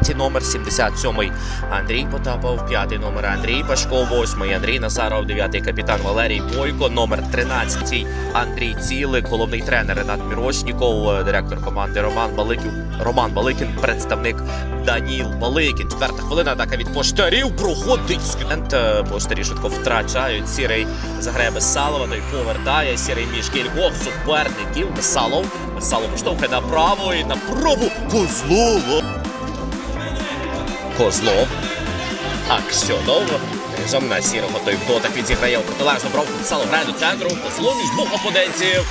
третій номер 77-й Андрій Потапов, п'ятий номер Андрій Пашко, восьмий Андрій Назаров, дев'ятий капітан Валерій Бойко, номер 13 Андрій Цілик, головний тренер Ренат Мірошніков, директор команди Роман Баликін, Роман Баликін, представник Даніл Баликін. Четверта хвилина атака від поштарів проходить студент. е, Поштарі швидко втрачають. Сірий заграє Безсалова, той повертає. Сірий між кількох суперників. Безсалов. Безсалов поштовхує направо і на праву Козлова. Козлов. Аксьонов. Низом на сірого той дотик відзіграє у протилежну бровку. писало грає до центру. Козлов між двох опонентів.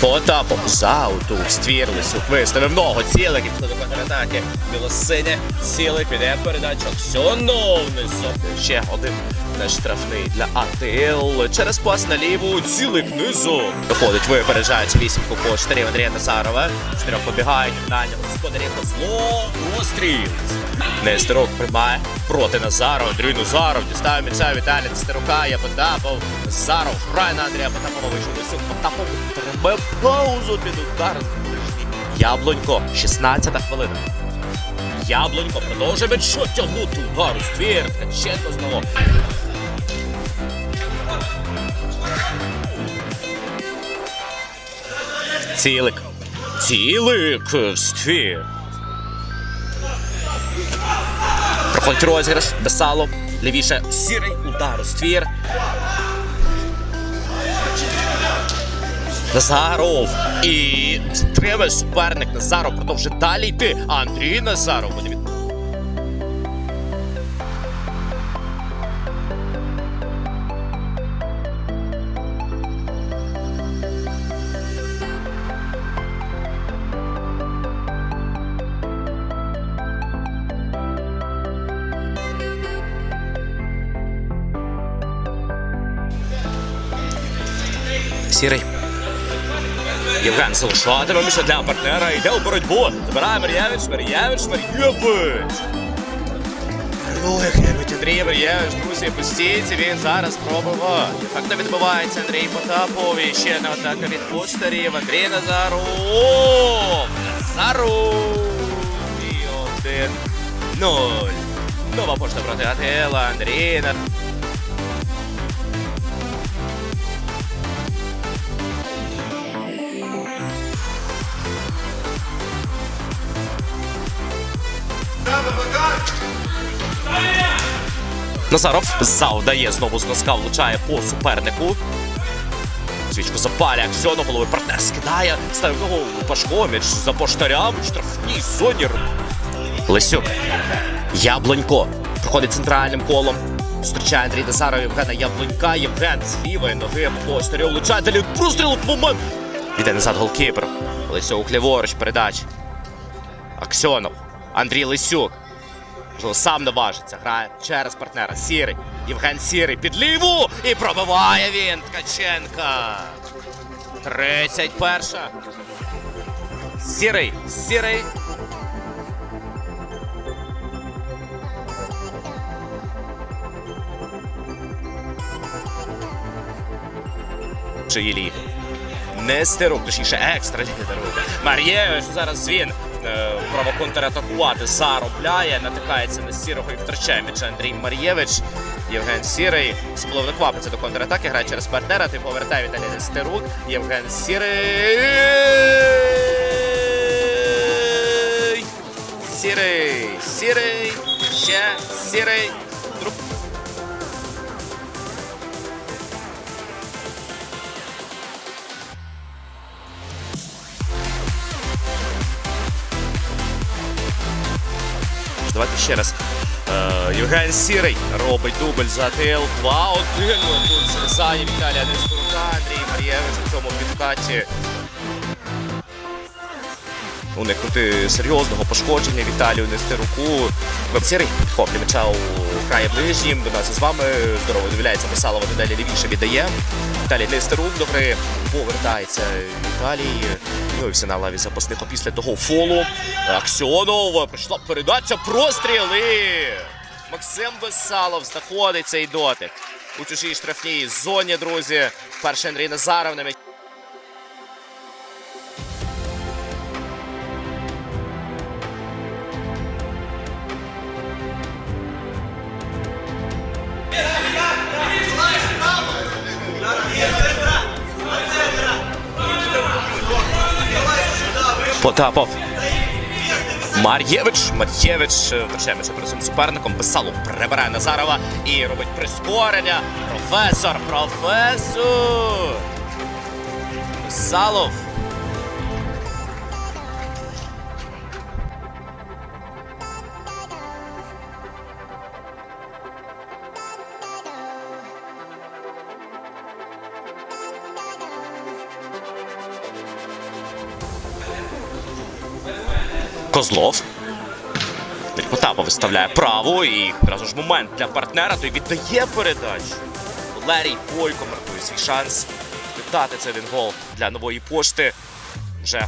Потапов зауту ствір Лисюк виставив ногу цілик і до контратаки. Білосиня цілик піде передача. Аксьонов низом. Ще один нештрафний для АТЛ. Через пас на ліву цілик низу. Виходить, випереджаючи вісімку поштарів Андрія Назарова. Чотирьох побігають Наня господарі Козло. Розстріл. Нестерок приймає проти Назарова. Андрій Назаров дістає м'яча Віталій Нестерука. Я Потапов. Назаров грає на Андрія Потапова. Вийшов. Потапов треба паузу під удар. Яблонько, 16 хвилина. Яблонько продовжує м'ячо тягнути удару. Ствір. Ткаченко знову. Цілик. Цілик. Ствір. Проходить розіграш, Бесало, лівіше сірий удар у ствір. Назаров. І треба суперник Назаров продовжує далі йти. Андрій Назаров буде Сірий. Євген залишатиме для партнера. Йде у боротьбу. Забирає Мар'євич, Мар'євич, Мар'євич. Ну, Андрій Мар'євич, друзі, постійці, він зараз пробував. Ефектно відбувається Андрій Потапов. Ще одна атака від почтарів. Андрій Назаров. Назаров. І один. Нуль. Нова пошта проти АТЛ. Андрій на Назаров завдає знову з носка, влучає по супернику. Свічку запалює Аксьонов, голови партнер скидає, ставить ногу Пашко, м'яч за поштарям, штрафній зоні. Лисюк. Яблонько. Проходить центральним колом. Зустрічає Андрій Назаров Євгена Яблонька. Євген з лівої ноги поштарю влучає далі простріл в момент. Іде назад голкіпер. Лисюк ліворуч передач. Аксьонов. Андрій Лисюк. Можливо, сам наважиться, грає через партнера. Сірий. Євген Сірий під ліву. І пробиває він Ткаченка. 31. Сірий. Сірий. Чиї ліги. Нестерук, точніше, екстра лідерує. Мар'євич зараз він право контратакувати заробляє, натикається на сірого і втрачає м'яча Андрій Мар'євич. Євген Сірий особливо не квапиться до контратаки, грає через партнера, ти повертає Віталій Стерук. Євген Сірий. Сірий. Сірий. Ще сірий. Давайте ще раз. Е, Євген Сірий робить дубль за ТЛ 2-1. Тут зрізає Віталія Нестурка, Андрій Мар'євич у цьому підкаті. Уникнути серйозного пошкодження Віталію Нестеруку. Сірий підхоплює м'яча у краї ближнім. До нас з вами здорово дивляється Месалова дедалі лівіше віддає. Віталій Нестерук до гри повертається Віталій. Ну все на лаві запасних після того фолу. Аксьонов прийшла передача, простріли. Максим Весалов знаходить цей дотик. У чужій штрафній зоні, друзі. Перший Андрій Назаров на м'яч. Потапов. Мар'євич. Мар'євич е, втрачає м'яч перед своїм суперником. Писало прибирає Назарова і робить прискорення. Професор, професор. Писалов. Козлов. Потапа виставляє праву і одразу ж момент для партнера, той віддає передачу. Валерій Бойко маркує свій шанс віддати цей один гол для нової пошти. Вже